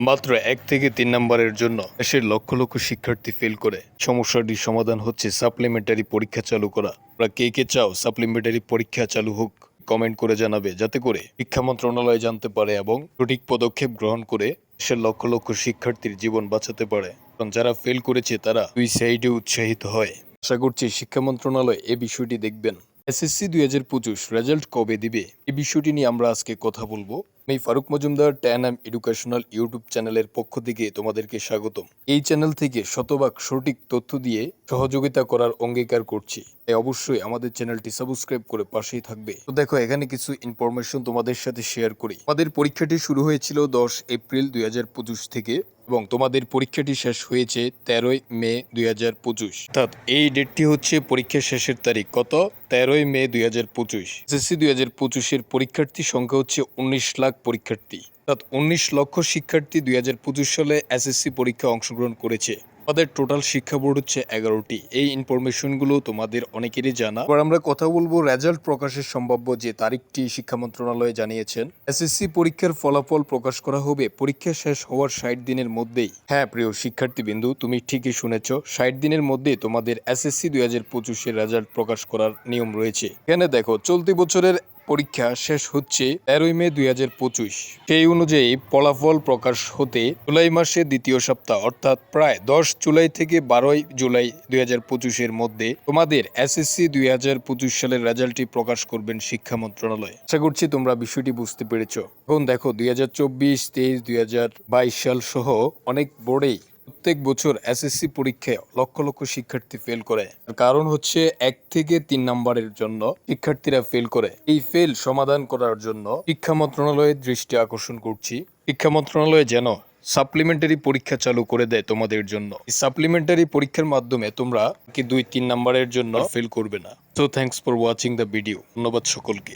মাত্র এক থেকে তিন নম্বরের জন্য দেশের লক্ষ লক্ষ শিক্ষার্থী ফেল করে। সমস্যাটির সমাধান হচ্ছে সাপ্লিমেন্টারি পরীক্ষা চালু করা। ওরা কে কে চাও সাপ্লিমেন্টারি পরীক্ষা চালু হোক কমেন্ট করে জানাবে যাতে করে শিক্ষা মন্ত্রণালয় জানতে পারে এবং সঠিক পদক্ষেপ গ্রহণ করে দেশের লক্ষ লক্ষ শিক্ষার্থীর জীবন বাঁচাতে পারে। এবং যারা ফেল করেছে, তারা দুই সাইডে উৎসাহিত হয়। আশা করছি শিক্ষা মন্ত্রণালয় এ বিষয়টি দেখবেন। এসএসসি দুই হাজার পঁচিশ রেজাল্ট কবে দিবে? এই বিষয়টি নিয়ে আমরা আজকে কথা বলব। আমি Faruk Majumdar Tan M educational YouTube চ্যানেলের পক্ষ থেকে তোমাদেরকে স্বাগতম। এই চ্যানেল থেকে শতভাগ সঠিক তথ্য দিয়ে সহযোগিতা করার অঙ্গীকার করছি। তাই অবশ্যই আমাদের চ্যানেলটি সাবস্ক্রাইব করে পাশেই থাকবে। তো দেখো, এখানে কিছু ইনফরমেশন তোমাদের সাথে শেয়ার করি। আমাদের পরীক্ষাটি শুরু হয়েছিল দশ এপ্রিল দুই হাজার পঁচিশ থেকে এবং তোমাদের পরীক্ষাটি শেষ হয়েছে তেরোই মে দুই হাজার পঁচিশ। অর্থাৎ এই ডেটটি হচ্ছে পরীক্ষা শেষের তারিখ। কত? তেরোই মে দুই হাজার পঁচিশ। এসএসসি দুই হাজার পঁচিশের পরীক্ষার্থী সংখ্যা হচ্ছে উনিশ লাখ পরীক্ষার্থী। অর্থাৎ উনিশ লক্ষ শিক্ষার্থী দুই হাজার পঁচিশ সালে এসএসসি পরীক্ষায় অংশগ্রহণ করেছে। আমাদের টোটাল শিক্ষা বোর্ড হচ্ছে এগারোটি। এই ইনফরমেশনগুলো তোমাদের অনেকেরই জানা। এবার আমরা কথা বলব রেজাল্ট প্রকাশের সম্ভাব্য যে তারিখটি শিক্ষা মন্ত্রণালয় জানিয়েছেন। এসএসসি পরীক্ষার ফলাফল প্রকাশ করা হবে পরীক্ষা শেষ হওয়ার ষাট দিনের মধ্যেই। হ্যাঁ প্রিয় শিক্ষার্থী বিন্দু তুমি ঠিকই শুনেছ, ষাট দিনের মধ্যে তোমাদের এসএসসি দুই হাজার পঁচিশের রেজাল্ট প্রকাশ করার নিয়ম রয়েছে। এখানে দেখো, চলতি বছরের পরীক্ষা শেষ হচ্ছে তেরোই মে দুই হাজার পঁচিশ। সেই অনুযায়ী ফলাফল প্রকাশ হতে জুলাই মাসের দ্বিতীয় সপ্তাহ, অর্থাৎ প্রায় দশ জুলাই থেকে বারোই জুলাই দুই হাজার পঁচিশের মধ্যে তোমাদের এসএসসি দুই হাজার পঁচিশ সালের রেজাল্টটি প্রকাশ করবেন শিক্ষা মন্ত্রণালয়। আশা করছি তোমরা বিষয়টি বুঝতে পেরেছ। এখন দেখো, দুই হাজার চব্বিশ, তেইশ, দুই হাজার বাইশ সাল সহ অনেক বোর্ডেই প্রত্যেক বছর এসএসসি পরীক্ষায় লক্ষ লক্ষ শিক্ষার্থী ফেল করে। কারণ হচ্ছে এক থেকে তিন নম্বরের জন্য শিক্ষার্থীরা ফেল করে। এই ফেল সমাধান করার জন্য শিক্ষা মন্ত্রণালয়ের দৃষ্টি আকর্ষণ করছি। শিক্ষা মন্ত্রণালয় যেন সাপ্লিমেন্টারি পরীক্ষা চালু করে দেয় তোমাদের জন্য। সাপ্লিমেন্টারি পরীক্ষার মাধ্যমে তোমরা কি দুই, তিন নম্বরের জন্য ফেল করবে না। তো thanks for watching the video ধন্যবাদ সকলকে।